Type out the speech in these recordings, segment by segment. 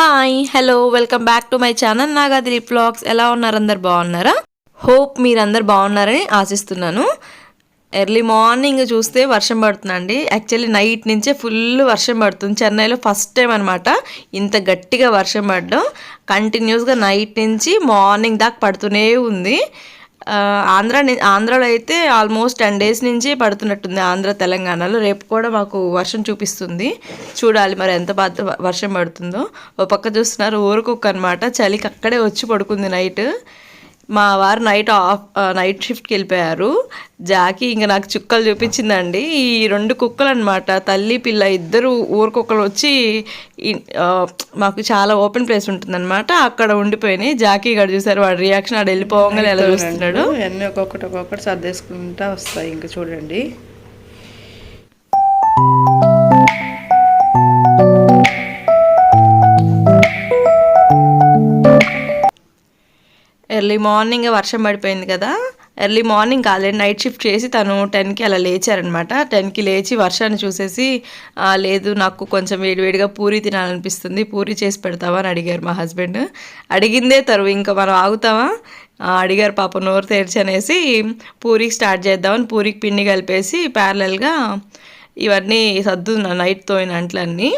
Hi hello welcome back to my channel Nagadri vlogs ఎలా ఉన్నారు అందరు? బాగున్నారా? హోప్ మీరందరు బాగున్నారని ఆశిస్తున్నాను. ఎర్లీ మార్నింగ్ చూస్తే వర్షం పడుతుందండి. యాక్చువల్లీ నైట్ నుంచే ఫుల్ వర్షం పడుతుంది. చెన్నైలో ఫస్ట్ టైం అనమాట ఇంత గట్టిగా వర్షం పడడం. కంటిన్యూస్గా నైట్ నుంచి మార్నింగ్ దాకా పడుతూనే ఉంది. ఆంధ్ర ఆంధ్రలో అయితే ఆల్మోస్ట్ టెన్ డేస్ నుంచి పడుతున్నట్టుంది ఆంధ్ర తెలంగాణలో. రేపు కూడా మాకు వర్షం చూపిస్తుంది. చూడాలి మరి ఎంత బాధ వర్షం పడుతుందో. ఓ పక్క చూస్తున్నారు ఊరుకుక్క అనమాట చలికి అక్కడే వచ్చి పడుకుంది నైట్. మా వారు నైట్ ఆఫ్ నైట్ షిఫ్ట్కి వెళ్ళిపోయారు. జాకి ఇంకా నాకు చుక్కలు చూపించిందండి. ఈ రెండు కుక్కలు అనమాట తల్లి పిల్ల ఇద్దరు ఊరు కుక్కలు వచ్చి మాకు చాలా ఓపెన్ ప్లేస్ ఉంటుందన్నమాట. అక్కడ ఉండిపోయినాయి. జాకీ గడు చూసారు వాడి రియాక్షన్ ఆడు వెళ్ళిపోగానే ఎలా చూస్తున్నాడు. అన్నీ ఒక్కొక్కటి ఒక్కొక్కటి సర్దేసుకుంటా వస్తాయి. ఇంకా చూడండి. ఎర్లీ మార్నింగ్ వర్షం పడిపోయింది కదా. ఎర్లీ మార్నింగ్ కాలేదు నైట్ షిఫ్ట్ చేసి తను టెన్కి అలా లేచారనమాట. టెన్కి లేచి వర్షాన్ని చూసేసి లేదు నాకు కొంచెం వేడివేడిగా పూరి తినాలనిపిస్తుంది పూరి చేసి పెడతావా? అని అడిగారు మా హస్బెండ్. అడిగిందే తరువు ఇంకా మనం ఆగుతావా అడిగారు పాప నోరు తెరిచనేసి పూరికి స్టార్ట్ చేద్దామని పూరికి పిండి కలిపేసి ప్యారలల్గా ఇవన్నీ సర్దున్నా నైట్ తోయిన అంట్లన్నీ.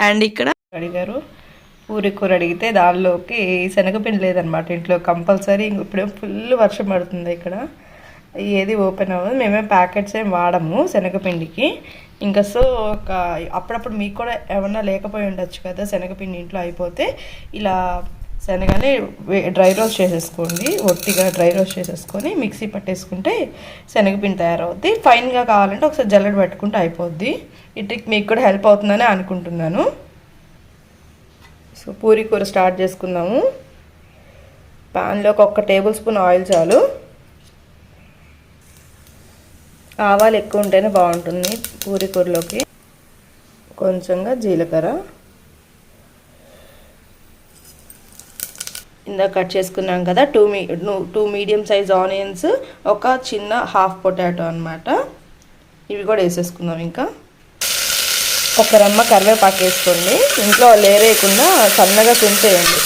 అండ్ ఇక్కడ అడిగారు కూర అడిగితే దానిలోకి శనగపిండి లేదనమాట ఇంట్లో కంపల్సరీ. ఇప్పుడే ఫుల్ వర్షం పడుతుంది ఇక్కడ. ఏది ఓపెన్ అవ్వదు. మేమే ప్యాకెట్స్ ఏం వాడము శనగపిండికి ఇంకా సో ఒక అప్పుడప్పుడు మీకు కూడా ఏమన్నా లేకపోయి ఉండొచ్చు కదా శనగపిండి ఇంట్లో అయిపోతే. ఇలా శనగని డ్రై రోస్ట్ చేసేసుకోండి. ఒట్టిగా డ్రై రోస్ట్ చేసేసుకొని మిక్సీ పట్టేసుకుంటే శనగపిండి తయారవుద్ది. ఫైన్గా కావాలంటే ఒకసారి జల్లెడ పెట్టుకుంటే అయిపోద్ది. ఈ ట్రిక్ మీకు కూడా హెల్ప్ అవుతుందని అనుకుంటున్నాను. సో పూరి కూర స్టార్ట్ చేసుకుందాము. ప్యాన్లోకి ఒక్క టేబుల్ స్పూన్ ఆయిల్ చాలు. ఆవాలు ఎక్కువ ఉంటేనే బాగుంటుంది పూరి కూరలోకి. కొంచెంగా జీలకర్ర. ఇందాక కట్ చేసుకున్నాం కదా టూ మీ టూ మీడియం సైజ్ ఆనియన్స్ ఒక చిన్న హాఫ్ పొటాటో అనమాట ఇవి కూడా వేసేసుకుందాం ఇంకా. ఒక రమ్మ కరివేపాకు వేసుకోండి. ఇంట్లో లేరేయకుండా సన్నగా తుంచేయండి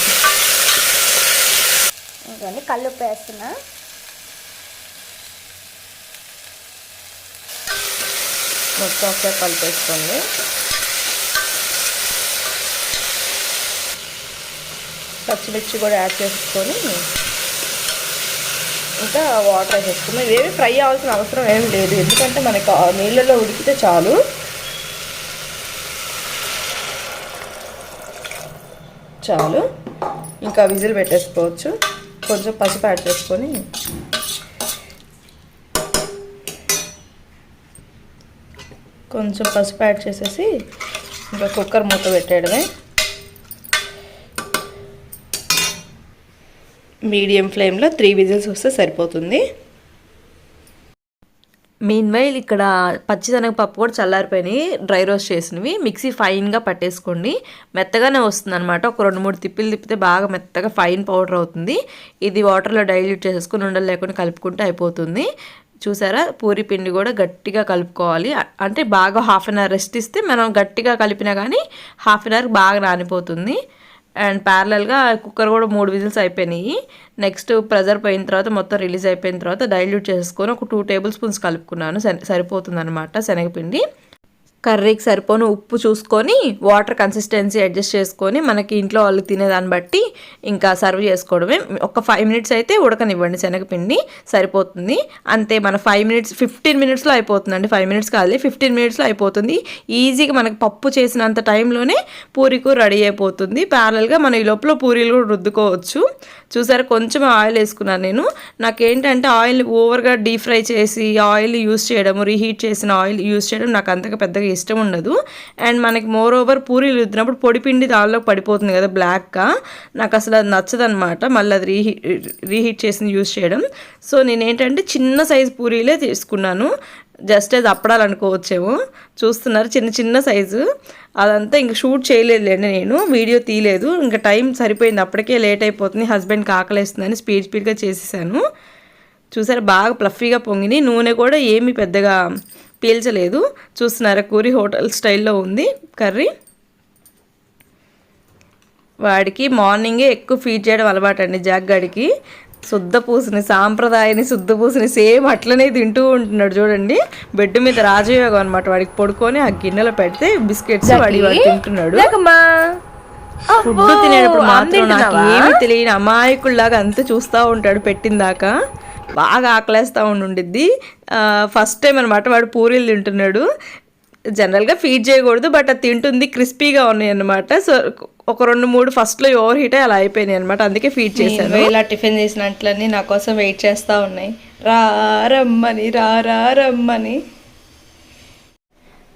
ఇవన్నీ కల్లుప్పు వేస్తున్నా. మొత్తం ఒకసారి కలిపేసుకోండి పచ్చిమిర్చి కూడా యాడ్ చేసుకొని ఇంకా వాటర్ వేసేసుకున్నాం ఇవేమి ఫ్రై అవ్వాల్సిన అవసరం ఏం లేదు. ఎందుకంటే మనకి నీళ్ళలో ఉడికితే చాలు. చాలు. ఇంకా విజిల్ పెట్టేసుకోవచ్చు. కొంచెం పసుపు యాడ్ చేసుకొని. కొంచెం పసుపు యాడ్ చేసేసి ఇంకా కుక్కర్ మూత పెట్టేయడమే. మీడియం ఫ్లేమ్లో త్రీ విజిల్స్ వస్తే సరిపోతుంది. మెయిన్వైల్ ఇక్కడ ఇక్కడ పచ్చిశనగపప్పు కూడా చల్లారిపోయినాయి. డ్రై రోస్ట్ చేసినవి. మిక్సీ ఫైన్గా పట్టేసుకోండి. మెత్తగానే వస్తుంది అనమాట ఒక రెండు మూడు తిప్పిలు తిప్పితే బాగా మెత్తగా ఫైన్ పౌడర్ అవుతుంది. ఇది వాటర్లో డైల్యూట్ చేసేసుకుని ఉండలు లేకుండా కలుపుకుంటే అయిపోతుంది. చూసారా? పూరి పిండి కూడా గట్టిగా కలుపుకోవాలి. అంటే బాగా హాఫ్ అన్ అవర్ రెస్ట్ ఇస్తే మనం గట్టిగా కలిపినా కానీ హాఫ్ అన్ అవర్ బాగా నానిపోతుంది అండ్ ప్యారలల్గా కుక్కర్ కూడా మూడు విజిల్స్ అయిపోయినాయి. నెక్స్ట్ ప్రెజర్ పోయిన తర్వాత మొత్తం రిలీజ్ అయిపోయిన తర్వాత డైల్యూట్ చేసుకొని ఒక టూ టేబుల్ స్పూన్స్ కలుపుకున్నాను. సరి సరిపోతుంది అనమాట శనగపిండి. కర్రీకి సరిపోను ఉప్పు చూసుకొని వాటర్ కన్సిస్టెన్సీ అడ్జస్ట్ చేసుకొని మనకి ఇంట్లో వాళ్ళు తినేదాన్ని బట్టి ఇంకా సర్వ్ చేసుకోవడమే. ఒక ఫైవ్ మినిట్స్ అయితే ఉడకనివ్వండి శనగపిండి సరిపోతుంది. అంతే మన ఫైవ్ మినిట్స్ ఫిఫ్టీన్ మినిట్స్లో అయిపోతుందండి. ఫైవ్ మినిట్స్ కాదు ఫిఫ్టీన్ మినిట్స్లో అయిపోతుంది. ఈజీగా మనకి పప్పు చేసినంత టైంలోనే పూరికు రెడీ అయిపోతుంది. ప్యారల్గా మనం ఈ లోపల పూరీలు కూడా రుద్దుకోవచ్చు. చూసారు కొంచెం ఆయిల్ వేసుకున్నాను నేను. నాకేంటంటే ఆయిల్ ఓవర్గా డీప్ ఫ్రై చేసి ఆయిల్ యూస్ చేయడం రీహీట్ చేసిన ఆయిల్ యూస్ చేయడం నాకు అంతగా పెద్దగా ఇష్టం ఉండదు. అండ్ మనకి మోర్ ఓవర్ పూరీలు రుద్దినప్పుడు పొడిపిండి దానిలో పడిపోతుంది కదా బ్లాక్గా నాకు అసలు అది నచ్చదనమాట మళ్ళీ అది రీహీ రీహీట్ చేసింది యూజ్ చేయడం. సో నేనేంటంటే చిన్న సైజు పూరీలే తీసుకున్నాను. జస్ట్ అది అప్పడాలనుకోవచ్చేమో. చూస్తున్నారు చిన్న చిన్న సైజు అదంతా ఇంక షూట్ చేయలేదులేండి నేను. వీడియో తీయలేదు. ఇంకా టైం సరిపోయింది. అప్పటికే లేట్ అయిపోతుంది. హస్బెండ్కి ఆకలేస్తుందని స్పీడ్ స్పీడ్గా చేసేసాను. చూసారా? బాగా ప్లఫీగా పొంగిని నూనె కూడా ఏమి పెద్దగా పీల్చలేదు. చూస్తున్నారా? కూరి హోటల్ స్టైల్లో ఉంది. కర్రీ? వాడికి మార్నింగే ఎక్కువ ఫీడ్ చేయడం అలవాటు అండి జాగ్గాడికి. శుద్ధ పూసని సాంప్రదాయని శుద్ధ పూసని సేమ్ అట్లనే తింటూ ఉంటున్నాడు చూడండి. బెడ్ మీద రాజయోగం అనమాట వాడికి పడుకొని ఆ గిన్నెలో పెడితే బిస్కెట్స్ వాడి వాడు తింటున్నాడు. ఫుడ్ తినేటప్పుడు మాత్రం నాకు ఏమీ తెలియని అమాయకుల్లాగా అంతే చూస్తూ ఉంటాడు పెట్టిందాకా. బాగా ఆకలేస్తూ ఉండిద్ది ఫస్ట్ టైం అనమాట వాడు పూరీలు తింటున్నాడు. జనరల్గా ఫీడ్ చేయకూడదు బట్ అది తింటుంది క్రిస్పీగా ఉన్నాయి అనమాట సో ఒక రెండు మూడు ఫస్ట్లో ఓవర్ హీట్ అలా అయిపోయినాయి అనమాట అందుకే ఫీడ్ చేశాను. ఇలా టిఫిన్ చేసిన అంట్లన్నీ నా కోసం వెయిట్ చేస్తూ ఉన్నాయి. రా రమ్మని రా రమ్మని.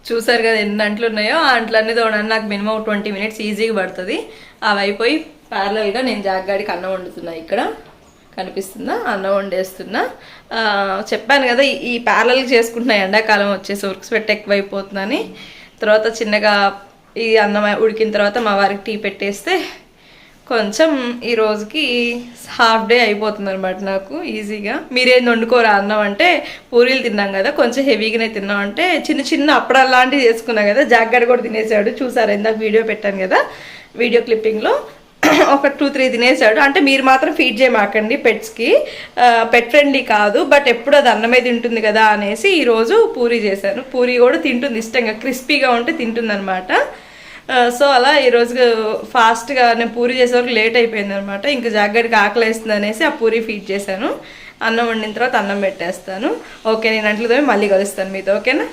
చూసారు కదా ఎన్ని అంట్లు ఉన్నాయో? ఆ అంట్లన్నీ తోడడానికి నాకు మినిమం ట్వంటీ మినిట్స్ ఈజీగా పడుతుంది. అవి అయిపోయి ప్యారలల్గా నేను జాగ్గాడికి అన్నం వండుతున్నా ఇక్కడ. కనిపిస్తుందా అన్నం వండేస్తున్నా. చెప్పాను కదా ఈ- ఈ చేసుకుంటున్నా ఎండాకాలం వచ్చేసి వర్క్స్ స్వెట్ ఎక్కువైపోతుందని. తర్వాత చిన్నగా ఈ అన్నం ఉడికిన తర్వాత మా వారికి టీ పెట్టేస్తే కొంచెం ఈ రోజుకి హాఫ్ డే అయిపోతుంది అనమాట నాకు ఈజీగా మీరేం వండుకోరా అన్నం అంటే పూరీలు తిన్నాం కదా కొంచెం హెవీగానే తిన్నాం అంటే చిన్న చిన్న అప్పడాలు లాంటివి చేసుకున్నాం కదా జాగ్రత్త కూడా తినేసాడు చూసారు ఇందాక వీడియో పెట్టాను కదా వీడియో క్లిప్పింగ్లో ఒక టూ త్రీ తినేసాడు. అంటే మీరు మాత్రం ఫీడ్ చేయమాకండి పెట్స్కి పెట్ ఫ్రెండ్లీ కాదు బట్ ఎప్పుడు అది అన్నమే తింటుంది కదా అనేసి ఈరోజు పూరి చేశాను. పూరి కూడా తింటుంది ఇష్టంగా క్రిస్పీగా ఉంటే తింటుంది అనమాట సో అలా ఈరోజు ఫాస్ట్గా నేను పూరి చేసే వరకు లేట్ అయిపోయింది అనమాట ఇంకా జాగ్రత్తగా ఆకలి వేస్తుంది అనేసి ఆ పూరి ఫీడ్ చేశాను. అన్నం వండిన తర్వాత అన్నం పెట్టేస్తాను. ఓకే నేను అంట్లతో మళ్ళీ కలుస్తాను మీతో. ఓకేనా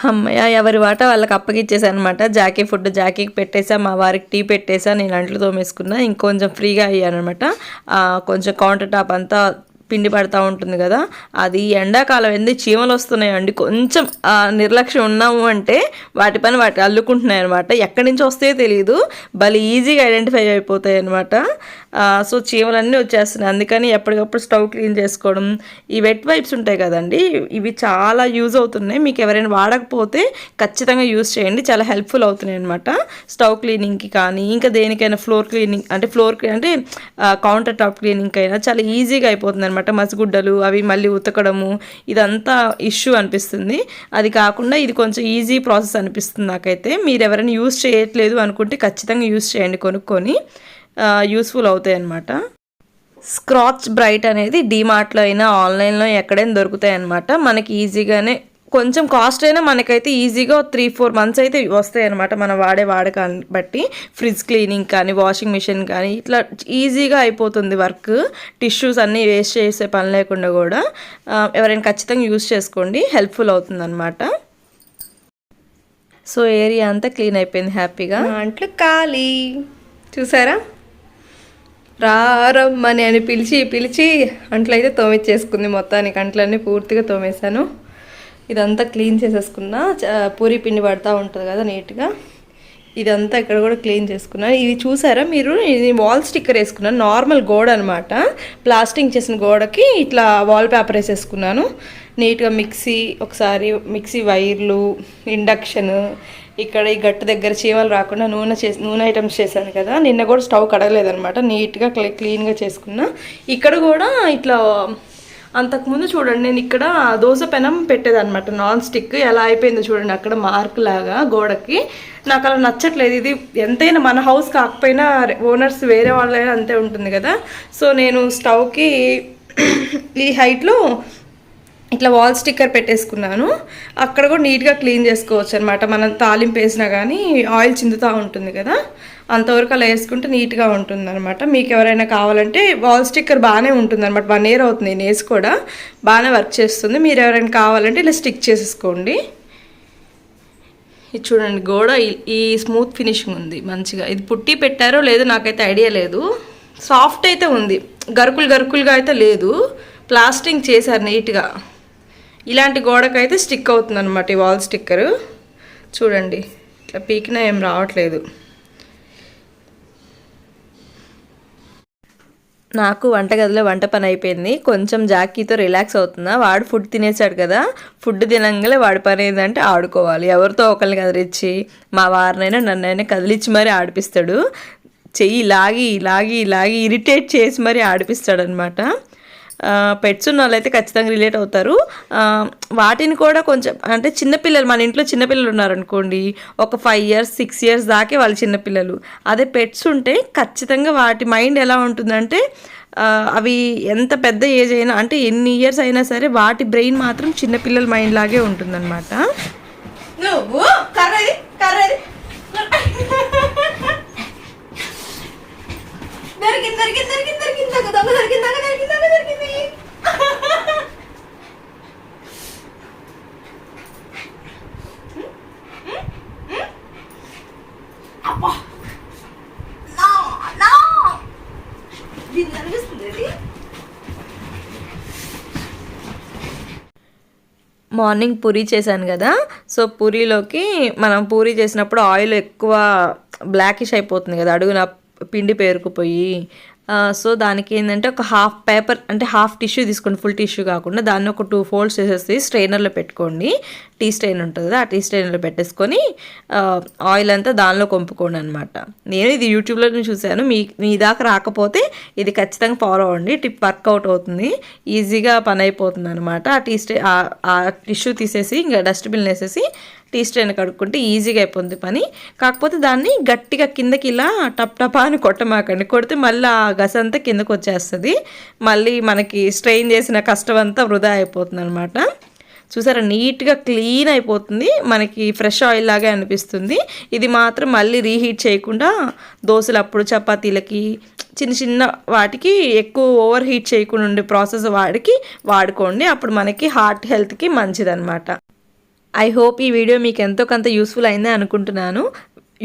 అమ్మయ్య ఎవరి వాట వాళ్ళకి అప్పగిచ్చేసాను అనమాట జాకీ ఫుడ్ జాకీకి పెట్టేసా మా వారికి టీ పెట్టేసా నేను అంట్లు తోమేసుకున్నా ఇంకొంచెం ఫ్రీగా అయ్యాను అనమాట కొంచెం కౌంటర్ టాప్ అంతా పిండి పడతా ఉంటుంది కదా అది ఎండాకాలం ఎందుకు చీమలు వస్తున్నాయండి. కొంచెం నిర్లక్ష్యం ఉన్నాము అంటే వాటి పని వాటి అల్లుకుంటున్నాయి అనమాట ఎక్కడి నుంచి వస్తాయో తెలియదు భలే ఈజీగా ఐడెంటిఫై అయిపోతాయి అనమాట సో చీమలన్నీ వచ్చేస్తున్నాయి. అందుకని ఎప్పటికప్పుడు స్టవ్ క్లీన్ చేసుకోవడం. ఈ వెట్ వైప్స్ ఉంటాయి కదండి ఇవి చాలా యూజ్ అవుతున్నాయి. మీకు ఎవరైనా వాడకపోతే ఖచ్చితంగా యూజ్ చేయండి. చాలా హెల్ప్ఫుల్ అవుతున్నాయి అనమాట స్టవ్ క్లీనింగ్కి కానీ ఇంకా దేనికైనా ఫ్లోర్ క్లీనింగ్ అంటే ఫ్లోర్ అంటే కౌంటర్ టాప్ క్లీనింగ్ అయినా చాలా ఈజీగా అయిపోతుంది అనమాట మసిగుడ్డలు అవి మళ్ళీ ఉతకడము ఇదంతా ఇష్యూ అనిపిస్తుంది. అది కాకుండా ఇది కొంచెం ఈజీ ప్రాసెస్ అనిపిస్తుంది నాకైతే. మీరు ఎవరైనా యూస్ చేయట్లేదు అనుకుంటే ఖచ్చితంగా యూస్ చేయండి కొనుక్కొని. యూస్ఫుల్ అవుతాయి అన్నమాట. స్క్రాచ్ బ్రైట్ అనేది డీమార్ట్లో అయినా ఆన్లైన్లో ఎక్కడైనా దొరుకుతాయి అన్నమాట. మనకి ఈజీగానే కొంచెం కాస్ట్ అయినా మనకైతే ఈజీగా త్రీ ఫోర్ మంత్స్ అయితే వస్తాయి అనమాట మనం వాడే వాడకాన్ని బట్టి. ఫ్రిడ్జ్ క్లీనింగ్ కానీ వాషింగ్ మిషన్ కానీ ఇట్లా ఈజీగా అయిపోతుంది వర్క్ టిష్యూస్ అన్నీ వేస్ట్ చేసే పని లేకుండా కూడా ఎవరైనా ఖచ్చితంగా యూస్ చేసుకోండి. హెల్ప్ఫుల్ అవుతుంది అనమాట సో ఏరియా అంతా క్లీన్ అయిపోయింది హ్యాపీగా అంట్లో అంట్లు ఖాళీ. చూసారా? రారమ్మని అని పిలిచి పిలిచి అంట్లయితే తోమిచ్చేసుకుంది మొత్తానికి. అంట్లన్నీ పూర్తిగా తోమేశాను. ఇదంతా క్లీన్ చేసేసుకున్నా. పూరి పిండి పడతా ఉంటుంది కదా నీట్గా. ఇదంతా ఇక్కడ కూడా క్లీన్ చేసుకున్నాను ఇది చూసారా మీరు? ఇది వాల్ స్టిక్కర్ వేసుకున్నాను నార్మల్ గోడ అనమాట ప్లాస్టింగ్ చేసిన గోడకి ఇట్లా వాల్ పేపర్ వేసేసుకున్నాను. నీట్గా మిక్సీ ఒకసారి మిక్సీ వైర్లు ఇండక్షన్ ఇక్కడ ఈ గట్టు దగ్గర చీమలు రాకుండా నూనె చేసి నూనె ఐటమ్స్ చేశాను కదా. నిన్న కూడా స్టవ్ కడగలేదనమాట నీట్గా క్లీన్గా చేసుకున్నా. ఇక్కడ కూడా ఇట్లా అంతకుముందు చూడండి నేను ఇక్కడ దోశ పెనం పెట్టేదన్నమాట నాన్ స్టిక్. ఎలా అయిపోయిందో చూడండి అక్కడ మార్క్ లాగా గోడకి. నాకు అలా నచ్చట్లేదు. ఇది ఎంతైనా మన హౌస్ కాకపోయినా ఓనర్స్ వేరే వాళ్ళైనా అంతే ఉంటుంది కదా. సో నేను స్టవ్కి ఈ హైట్లో ఇట్లా వాల్ స్టిక్కర్ పెట్టేసుకున్నాను. అక్కడ కూడా నీట్గా క్లీన్ చేసుకోవచ్చు అనమాట మనం తాలింపు వేసినా కానీ ఆయిల్ చిందుతూ ఉంటుంది కదా. అంతవరకు అలా వేసుకుంటే నీట్గా ఉంటుంది అనమాట మీకు ఎవరైనా కావాలంటే వాల్ స్టిక్కర్ బాగానే ఉంటుంది అనమాట వన్ ఇయర్ అవుతుంది నేను వేసి కూడా. బాగానే వర్క్ చేస్తుంది. మీరు ఎవరైనా కావాలంటే ఇలా స్టిక్ చేసేసుకోండి. ఇది చూడండి గోడ ఈ- ఈ స్మూత్ ఫినిషింగ్ ఉంది మంచిగా. ఇది పుట్టి పెట్టారో లేదో నాకైతే ఐడియా లేదు. సాఫ్ట్ అయితే ఉంది. గరుకులు గరుకులుగా అయితే లేదు. ప్లాస్టింగ్ చేశారు నీట్గా ఇలాంటి గోడకైతే స్టిక్ అవుతుంది అనమాట ఈ వాల్ స్టిక్కరు చూడండి ఇట్లా పీకినా ఏం రావట్లేదు. నాకు వంటగదిలో వంట పని అయిపోయింది. కొంచెం జాకీతో రిలాక్స్ అవుతున్నా. వాడు ఫుడ్ తినేసాడు కదా. ఫుడ్ తినంగానే వాడి పని ఏంటంటే ఆడుకోవాలి. ఎవరితో ఒకరిని కదిలిచ్చి మా వారినైనా నన్నైనా కదిలిచ్చి మరీ ఆడిపిస్తాడు. చెయ్యి లాగి లాగి లాగి ఇరిటేట్ చేసి మరీ ఆడిపిస్తాడనమాట పెట్స్ ఉన్న వాళ్ళైతే ఖచ్చితంగా రిలేట్ అవుతారు. వాటిని కూడా కొంచెం అంటే చిన్నపిల్లలు మన ఇంట్లో చిన్నపిల్లలు ఉన్నారనుకోండి ఒక ఫైవ్ ఇయర్స్ సిక్స్ ఇయర్స్ దాకే వాళ్ళు చిన్నపిల్లలు అదే పెట్స్ ఉంటే ఖచ్చితంగా వాటి మైండ్ ఎలా ఉంటుందంటే అవి ఎంత పెద్ద ఏజ్ అయినా అంటే ఎన్ని ఇయర్స్ అయినా సరే వాటి బ్రెయిన్ మాత్రం చిన్నపిల్లల మైండ్ లాగే ఉంటుందన్నమాట. నువ్వు కర్రది కర్రది. దొరికింది దొరికింది దొరికింది దొరికింది దొంగ దొంగ దొరికింది దొంగ దొరికింది దొంగ దొరికింది. అబ్బా. నా నా. దీన్ని అనిపిస్తుంది ఇది మార్నింగ్ పూరీ చేశాను కదా సో పూరీలోకి మనం పూరీ చేసినప్పుడు ఆయిల్ ఎక్కువ బ్లాకిష్ అయిపోతుంది కదా అడుగున పిండి పేరుకుపోయి సో దానికి ఏంటంటే ఒక హాఫ్ పేపర్ అంటే హాఫ్ టిష్యూ తీసుకోండి ఫుల్ టిష్యూ కాకుండా దాన్ని ఒక టూ ఫోల్డ్స్ చేసేసి స్ట్రైనర్లో పెట్టుకోండి. టీ స్ట్రైన్ ఉంటుంది ఆ టీ స్ట్రైనర్లో పెట్టేసుకొని ఆయిల్ అంతా దానిలో కొంపుకోండి అనమాట నేను ఇది యూట్యూబ్లో చూశాను. మీ మీ దాకా రాకపోతే ఇది ఖచ్చితంగా ఫాలో అవ్వండి. టిప్ వర్కౌట్ అవుతుంది. ఈజీగా పని అయిపోతుంది అనమాట ఆ టీ స్ట్రే ఆ- ఆ టిష్యూ తీసేసి ఇంకా డస్ట్బిన్ వేసేసి టీ స్ట్రైన్ కడుక్కుంటే ఈజీగా అయిపోతుంది పని. కాకపోతే దాన్ని గట్టిగా కిందకి ఇలా టప్ టపా అని కొట్టమాకండి. కొడితే మళ్ళీ ఆ గస అంతా కిందకు వచ్చేస్తుంది. మళ్ళీ మనకి స్ట్రెయిన్ చేసిన కష్టం అంతా వృధా అయిపోతుంది అనమాట చూసారా నీట్గా క్లీన్ అయిపోతుంది. మనకి ఫ్రెష్ ఆయిల్ లాగే అనిపిస్తుంది. ఇది మాత్రం మళ్ళీ రీహీట్ చేయకుండా దోశలు అప్పుడు చపాతీలకి చిన్న చిన్న వాటికి ఎక్కువ ఓవర్ హీట్ చేయకుండా ఉండే ప్రాసెస్ వాడికి వాడుకోండి. అప్పుడు మనకి హార్ట్ హెల్త్కి మంచిదన్నమాట. ఐ హోప్ ఈ వీడియో మీకు ఎంతో కొంత యూస్ఫుల్ అయిందే అనుకుంటున్నాను.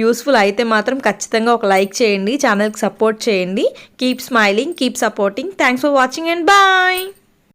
యూస్ఫుల్ అయితే మాత్రం ఖచ్చితంగా ఒక లైక్ చేయండి ఛానల్కి సపోర్ట్ చేయండి. Keep smiling keep supporting thanks for watching and bye